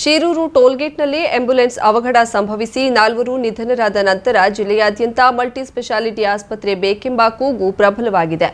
Shiroor ಟೋಲ್ಗೇಟ್ನಲ್ಲಿ ambulance ಅವಘಡ ಸಂಭವಿಸಿ ನಾಲ್ವರು ನಿಧನರಾದ ನಂತರ ಜಿಲ್ಲೆಯಾದ್ಯಂತ ಮಲ್ಟಿ ಸ್ಪೆಷಾಲಿಟಿ ಆಸ್ಪತ್ರೆ ಬೇಕೆಂಬ ಕೂಗು ಪ್ರಬಲವಾಗಿದೆ.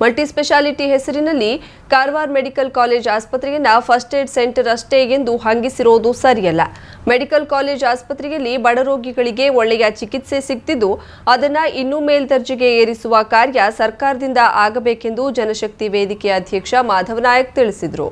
ಮಲ್ಟಿ ಸ್ಪೆಷಾಲಿಟಿ ಹೆಸರಿನಲ್ಲಿ ಕಾರವಾರ ಮೆಡಿಕಲ್ ಕಾಲೇಜ್ ಆಸ್ಪತ್ರೆಯನ್ನ ಫಸ್ಟ್ ಏಡ್ ಸೆಂಟರ್ ಅಷ್ಟೇ ಎಂದು ಹಂಗಿಸಿರೋದು ಸರಿಯಲ್ಲ. ಮೆಡಿಕಲ್ ಕಾಲೇಜ್ ಆಸ್ಪತ್ರೆಯಲ್ಲಿ ಬಡ ರೋಗಿಗಳಿಗೆ ಒಳ್ಳೆಯ ಚಿಕಿತ್ಸೆ ಸಿಗ್ತಿದ್ದು, ಅದನ್ನು ಇನ್ನೂ ಮೇಲ್ದರ್ಜೆಗೆ ಏರಿಸುವ ಕಾರ್ಯ ಸರ್ಕಾರದಿಂದ ಆಗಬೇಕೆಂದು ಜನಶಕ್ತಿ ವೇದಿಕೆ ಅಧ್ಯಕ್ಷ ಮಾಧವ್ ನಾಯಕ್ ತಿಳಿಸಿದರು.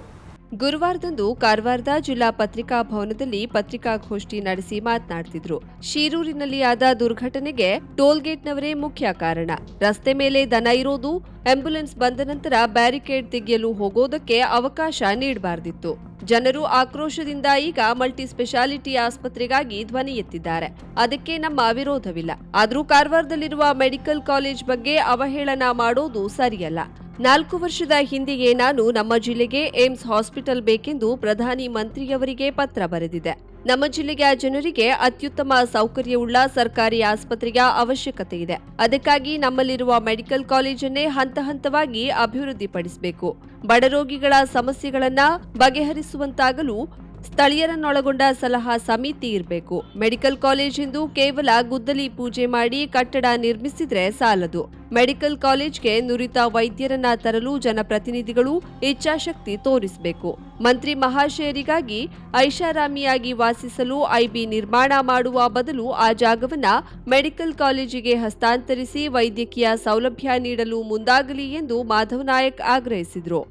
ಗುರುವಾರದಂದು ಕಾರವಾರದ ಜಿಲ್ಲಾ ಪತ್ರಿಕಾ ಭವನದಲ್ಲಿ ಪತ್ರಿಕಾಗೋಷ್ಠಿ ನಡೆಸಿ ಮಾತನಾಡ್ತಿದ್ರು. ಶಿರೂರಿನಲ್ಲಿ ಆದ ದುರ್ಘಟನೆಗೆ ಟೋಲ್ಗೇಟ್ನವರೇ ಮುಖ್ಯ ಕಾರಣ. ರಸ್ತೆ ಮೇಲೆ ದನ ಇರೋದು, ಆಂಬ್ಯುಲೆನ್ಸ್ ಬಂದ ನಂತರ ಬ್ಯಾರಿಕೇಡ್ ತೆಗೆಯಲು ಹೋಗೋದಕ್ಕೆ ಅವಕಾಶ ನೀಡಬಾರದಿತ್ತು. ಜನರು ಆಕ್ರೋಶದಿಂದ ಈಗ ಮಲ್ಟಿ ಸ್ಪೆಷಾಲಿಟಿ ಆಸ್ಪತ್ರೆಗಾಗಿ ಧ್ವನಿ ಎತ್ತಿದ್ದಾರೆ. ಅದಕ್ಕೆ ನಮ್ಮ ವಿರೋಧವಿಲ್ಲ. ಆದರೂ ಕಾರವಾರದಲ್ಲಿರುವ ಮೆಡಿಕಲ್ ಕಾಲೇಜ್ ಬಗ್ಗೆ ಅವಹೇಳನ ಮಾಡೋದು ಸರಿಯಲ್ಲ. ನಾಲ್ಕು ವರ್ಷದ ಹಿಂದೆಯೇ ನಾನು ನಮ್ಮ ಜಿಲ್ಲೆಗೆ ಏಮ್ಸ್ ಹಾಸ್ಪಿಟಲ್ ಬೇಕೆಂದು ಪ್ರಧಾನಿ ಮಂತ್ರಿಯವರಿಗೆ ಪತ್ರ ಬರೆದಿದೆ. ನಮ್ಮ ಜಿಲ್ಲೆಯ ಜನರಿಗೆ ಅತ್ಯುತ್ತಮ ಸೌಕರ್ಯವುಳ್ಳ ಸರ್ಕಾರಿ ಆಸ್ಪತ್ರೆಯ ಅವಶ್ಯಕತೆ ಇದೆ. ಅದಕ್ಕಾಗಿ ನಮ್ಮಲ್ಲಿರುವ ಮೆಡಿಕಲ್ ಕಾಲೇಜನ್ನೇ ಹಂತ ಹಂತವಾಗಿ ಅಭಿವೃದ್ಧಿಪಡಿಸಬೇಕು. ಬಡರೋಗಿಗಳ ಸಮಸ್ಯೆಗಳನ್ನ ಬಗೆಹರಿಸುವಂತಾಗಲು ಸ್ಥಳೀಯರನ್ನೊಳಗೊಂಡ ಸಲಹಾ ಸಮಿತಿ ಇರಬೇಕು. ಮೆಡಿಕಲ್ ಕಾಲೇಜ್ ಎಂದು ಕೇವಲ ಗುದ್ದಲಿ ಪೂಜೆ ಮಾಡಿ ಕಟ್ಟಡ ನಿರ್ಮಿಸಿದ್ರೆ ಸಾಲದು. ಮೆಡಿಕಲ್ ಕಾಲೇಜ್ಗೆ ನುರಿತ ವೈದ್ಯರನ್ನ ತರಲು ಜನಪ್ರತಿನಿಧಿಗಳು ಇಚ್ಛಾಶಕ್ತಿ ತೋರಿಸಬೇಕು. ಮಂತ್ರಿ ಮಹಾಶಯರಿಗಾಗಿ ಐಷಾರಾಮಿಯಾಗಿ ವಾಸಿಸಲು ಐಬಿ ನಿರ್ಮಾಣ ಮಾಡುವ ಬದಲು ಆ ಜಾಗವನ್ನ ಮೆಡಿಕಲ್ ಕಾಲೇಜಿಗೆ ಹಸ್ತಾಂತರಿಸಿ ವೈದ್ಯಕೀಯ ಸೌಲಭ್ಯ ನೀಡಲು ಮುಂದಾಗಲಿ ಎಂದು ಮಾಧವ್ ನಾಯಕ್ ಆಗ್ರಹಿಸಿದರು.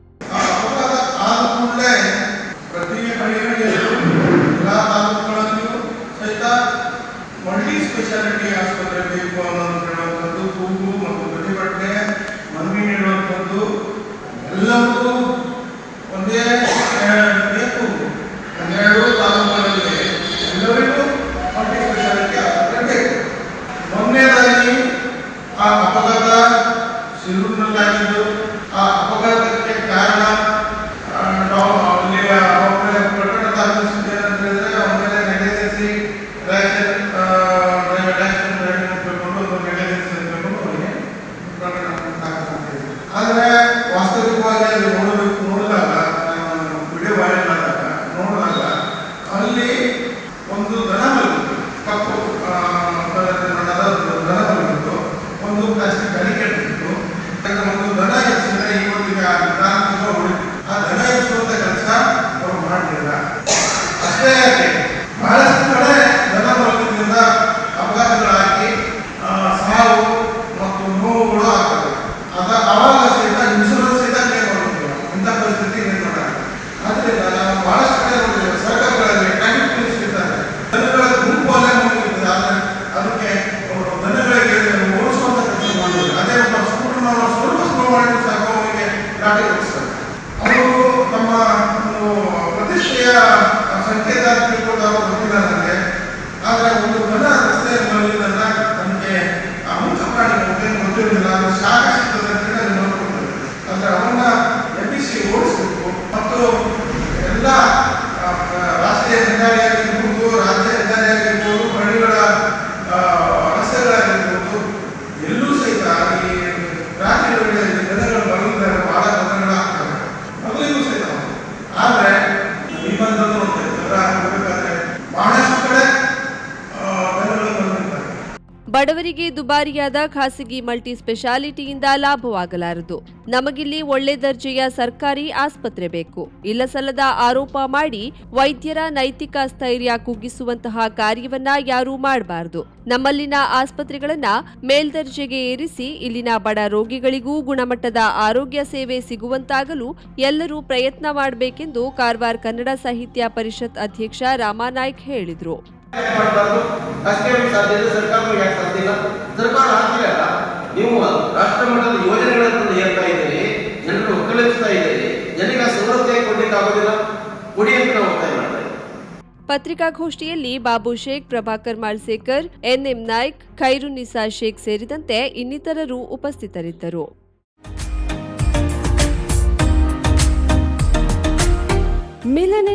ಪ್ರತಿ ಹಳ್ಳಿಗಳಿಗೂ ಎಲ್ಲ ತಾಲೂಕುಗಳಲ್ಲಿಯೂ ಸಹಿತ ಮಲ್ಟಿ ಸ್ಪೆಷಾಲಿಟಿ ಆಸ್ಪತ್ರೆ ಬೇಕು. ಕೂಗು ಮತ್ತು ಪ್ರತಿಭಟನೆ ಮನವಿ ನೀಡುವಂಥದ್ದು ಎಲ್ಲವೂ ಒಂದೇ ಬೇಕು ಹನ್ನೆರಡು ತಾಲೂಕುಗಳಲ್ಲಿ ಎಲ್ಲರಿಗೂ ಮಲ್ಟಿ ಸ್ಪೆಷಾಲಿಟಿ ಆಸ್ಪತ್ರೆ ಬೇಕು ಆ ಅಪಘಾತ ಶಿರೂರಿನಲ್ಲಾಗಿದ್ದು ಒಂದು ದನ ಮಲಗಿತ್ತು ಕಪ್ಪು ಆ, ಬಣ್ಣದ ಒಂದು ದನ ಮಲಗಿತ್ತು ಒಂದು ಪ್ಲಾಸ್ಟಿಕ್ ಬ್ಯಾರಿಕೇಡ್ ಇತ್ತು ಅದಕ್ಕೆ ಒಂದು ದನ ಎಸಿದ್ರೆ ಇವತ್ತಿಗೆ ಆ ನಿಧಾನದಿಂದ ಉಳಿತು ಆ ದನ ಎಸುವಂತ ಕೆಲಸ ಅವರು ಮಾಡಲಿಲ್ಲ ಅಷ್ಟೇ ಯಾಕೆ ಬಹಳಷ್ಟು ಕಡೆ ದನ ಮಲಗೋದ್ರಿಂದ ಅಪಘಾತಗಳಾಗಿ ಆ, ಸಾವು ಮತ್ತು ನೋವುಗಳು ಆಗ್ತವೆ ಅದ ಅವಾಗ ಸಹಿತ ಇನ್ಶೂರೆನ್ಸ್ ಸಹಿತ ಕ್ಲೇಮ್ ಮಾಡೋದಿಲ್ಲ ಇಂಥ ಪರಿಸ್ಥಿತಿ ನಿರ್ಮಾಣ ಆಗಿದೆ. ಆದ್ರಿಂದ ನಾವು ಬಹಳಷ್ಟು ಕಡೆ ನೋಡಿದ್ದೇವೆ ಸರ್ಕಾರಗಳಲ್ಲಿ ಟ್ರಾಫಿಕ್ ಪೊಲೀಸ್ ಇರ್ತಾರೆ ದನಗಳ ಗುಂಪು ಅಲ್ಲೇ ಹೋಗಿರ್ತದೆ ಆದ್ರೆ ಅದಕ್ಕೆ ಅವರು ದನಗಳಿಗೆ ಓಡಿಸುವಂತ ಕೆಲಸ ಮಾಡಿದ್ರು ಅದೇ ಒಬ್ಬ ಸ್ಕೂಟರ್ ನಾವು ಸ್ವಲ್ಪ ಸ್ಲೋ ಮಾಡಿದ್ರು ಸಾಕು ಅವರಿಗೆ ಗಾಡಿ ಓಡಿಸ್ತಾರೆ ಅವರು ತಮ್ಮ ಒಂದು ಪ್ರತಿಷ್ಠೆಯ ಸಂಕೇತ ಅಂತ ತಿಳ್ಕೊಂಡು ಅವರು ನನಗೆ ಆದರೆ ಒಂದು ದನ ರಸ್ತೆಯಲ್ಲಿ ಮಲಗಿದ್ದನ್ನ ನಮಗೆ ಆ ಪ್ರಾಣಿ ಅದು ಸಿಗ್ತದೆ ಅಂತ ನೋಡ್ಕೊಳ್ತೇವೆ ಅಂದ್ರೆ ಅವನ್ನ ಎಬ್ಬಿಸಿ ಓಡಿಸಬೇಕು ಮತ್ತು ಎಲ್ಲ ರಾಷ್ಟ್ರೀಯ ಹೆದ್ದಾರಿ ದುಬಾರಿಯಾದ ಖಾಸಗಿ ಮಲ್ಟಿ ಸ್ಪೆಷಾಲಿಟಿಯಿಂದ ಲಾಭವಾಗಲಾರದು. ನಮಗಿಲ್ಲಿ ಒಳ್ಳೆ ದರ್ಜೆಯ ಸರ್ಕಾರಿ ಆಸ್ಪತ್ರೆ ಬೇಕು. ಇಲ್ಲಸಲ್ಲದ ಆರೋಪ ಮಾಡಿ ವೈದ್ಯರ ನೈತಿಕ ಸ್ಥೈರ್ಯ ಕುಗ್ಗಿಸುವಂತಹ ಕಾರ್ಯವನ್ನ ಯಾರೂ ಮಾಡಬಾರದು. ನಮ್ಮಲ್ಲಿನ ಆಸ್ಪತ್ರೆಗಳನ್ನ ಮೇಲ್ದರ್ಜೆಗೆ ಏರಿಸಿ ಇಲ್ಲಿನ ಬಡ ರೋಗಿಗಳಿಗೂ ಗುಣಮಟ್ಟದ ಆರೋಗ್ಯ ಸೇವೆ ಸಿಗುವಂತಾಗಲು ಎಲ್ಲರೂ ಪ್ರಯತ್ನ ಮಾಡಬೇಕೆಂದು ಕಾರವಾರ ಕನ್ನಡ ಸಾಹಿತ್ಯ ಪರಿಷತ್ ಅಧ್ಯಕ್ಷ ರಾಮಾನಾಯ್ಕ್ ಹೇಳಿದರು. ಮಾಡಬಾರ್ದು. ಅಷ್ಟೇ ಸಾಧ್ಯ ಇದೆ ಸರ್ಕಾರಕ್ಕೆ ಯಾಕೆ ಸಾಧ್ಯ ಇಲ್ಲ? ಸರ್ಕಾರ ಆಗ್ತಿಲ್ಲ ನೀವು ರಾಷ್ಟ್ರ ಮಟ್ಟದ ಯೋಜನೆಗಳನ್ನು ಹೇಳ್ತಾ ಇದ್ದೀರಿ, ಜನರು ಒಕ್ಕಲಿಸ್ತಾ ಇದ್ದೀರಿ, ಜನರಿಗೆ ಸವಲತ್ತು ಕೊಡ್ಲಿಕ್ಕೆ ಆಗೋದಿಲ್ಲ. ಕೊಡಿ ಅಂತ ನಾವು ಒತ್ತಾಯ ಮಾಡ್ತಾ ಪತ್ರಿಕಾಗೋಷ್ಠಿಯಲ್ಲಿ ಬಾಬು ಶೇಖ್, ಪ್ರಭಾಕರ್ ಮಾಳ್ಸೇಕರ್, ಎನ್ಎಂ ನಾಯ್ಕ್, ಖೈರುನಿಸಾ ಶೇಖ್ ಸೇರಿದಂತೆ ಇನ್ನಿತರರು ಉಪಸ್ಥಿತರಿದ್ದರು.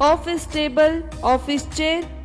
Office table office chair